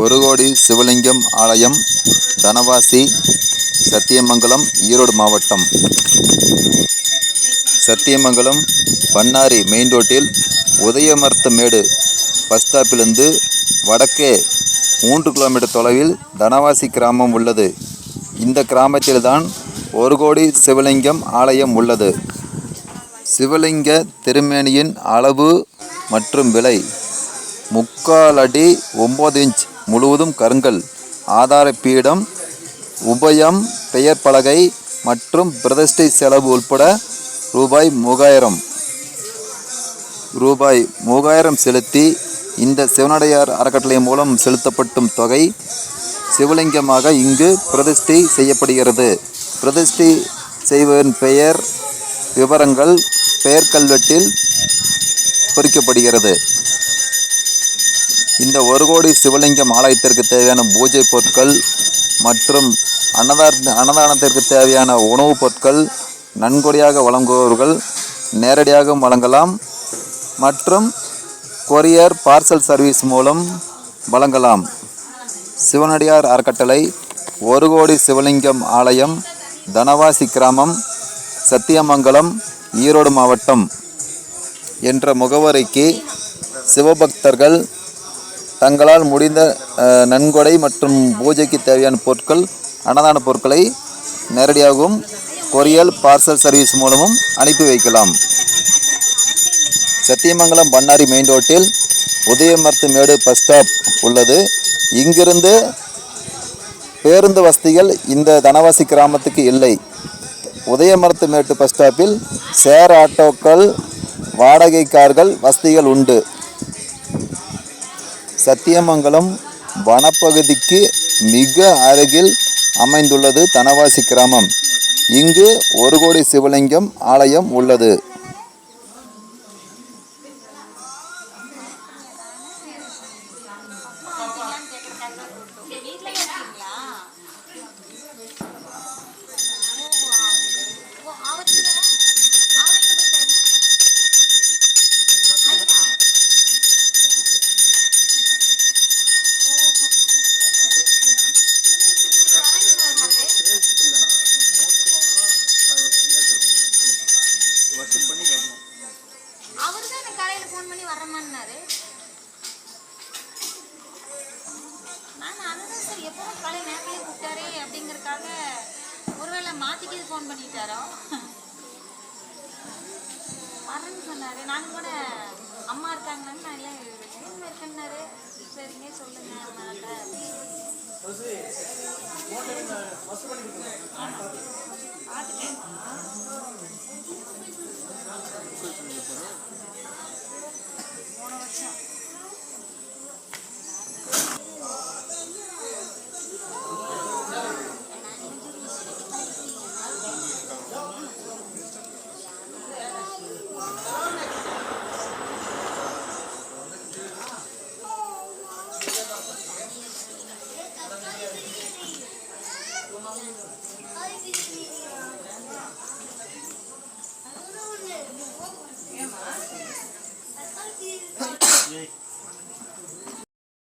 ஒரு கோடி சிவலிங்கம் ஆலயம் தனவாசி சத்தியமங்கலம் ஈரோடு மாவட்டம். சத்தியமங்கலம் பண்ணாரி மெயின் ரோட்டில் உதயமர்த்தமேடு பஸ் ஸ்டாப்பிலிருந்து வடக்கே மூன்று கிலோமீட்டர் தொலைவில் தனவாசி கிராமம் உள்ளது. இந்த கிராமத்தில்தான் ஒரு கோடி சிவலிங்கம் ஆலயம் உள்ளது. சிவலிங்க திருமேனியின் அளவு மற்றும் விலை முக்கால் அடி ஒம்பது இன்ச். முழுவதும் கருங்கல். ஆதார பீடம் உபயம் பெயர் பலகை மற்றும் பிரதிஷ்டை செலவு உட்பட ரூபாய் மூவாயிரம். ரூபாய் மூவாயிரம் செலுத்தி இந்த சிவனடையார் அறக்கட்டளை மூலம் செலுத்தப்பட்டும் தொகை சிவலிங்கமாக இங்கு பிரதிஷ்டை செய்யப்படுகிறது. பிரதிஷ்டை செய்வதன் பெயர் விவரங்கள் பெயர் கல்வெட்டில் பொறிக்கப்படுகிறது. இந்த ஒரு கோடி சிவலிங்கம் ஆலயத்திற்கு தேவையான பூஜை பொருட்கள் மற்றும் அன்னதான அன்னதானத்திற்கு தேவையான உணவுப் பொருட்கள் நன்கொடையாக வழங்குபவர்கள் நேரடியாகவும் வழங்கலாம் மற்றும் கொரியர் பார்சல் சர்வீஸ் மூலம் வழங்கலாம். சிவனடியார் அறக்கட்டளை ஒரு கோடி சிவலிங்கம் ஆலயம் தனவாசி கிராமம் சத்தியமங்கலம் ஈரோடு மாவட்டம் என்ற முகவரிக்கு சிவபக்தர்கள் தங்களால் முடிந்த நன்கொடை மற்றும் பூஜைக்கு தேவையான பொருட்கள் அன்னதான பொருட்களை நேரடியாகவும் கொரியல் பார்சல் சர்வீஸ் மூலமும் அனுப்பி வைக்கலாம். சத்தியமங்கலம் பண்ணாரி மெயின் ரோட்டில் உதயமர்த்து மேடு பஸ் ஸ்டாப் உள்ளது. இங்கிருந்து பேருந்து வசதிகள் இந்த தனவாசி கிராமத்துக்கு இல்லை. உதயமரத்து மேட்டு பஸ் ஸ்டாப்பில் சேர் ஆட்டோக்கள் வாடகை கார்கள் வசதிகள் உண்டு. சத்தியமங்கலம் வனப்பகுதிக்கு மிக அருகில் அமைந்துள்ளது தனவாசி கிராமம். இங்கு ஒரு கோடி சிவலிங்கம் ஆலயம் உள்ளது. வரமான்னாரு நான் அதுதான் சார் எப்பவும் காலை நேரத்துலேயே கூப்பிட்டாரே அப்படிங்கறதுக்காக ஒருவேளை மாற்றிக்கிது ஃபோன் பண்ணிட்டாரோ? வரேன்னு சொன்னார். நாங்கள் கூட அம்மா இருக்காங்கன்னு நான் இல்லை வெளியூரில் இருக்கேன்னாரு. சரிங்க சொல்லுங்க அம்மாட்ட. போன Yay.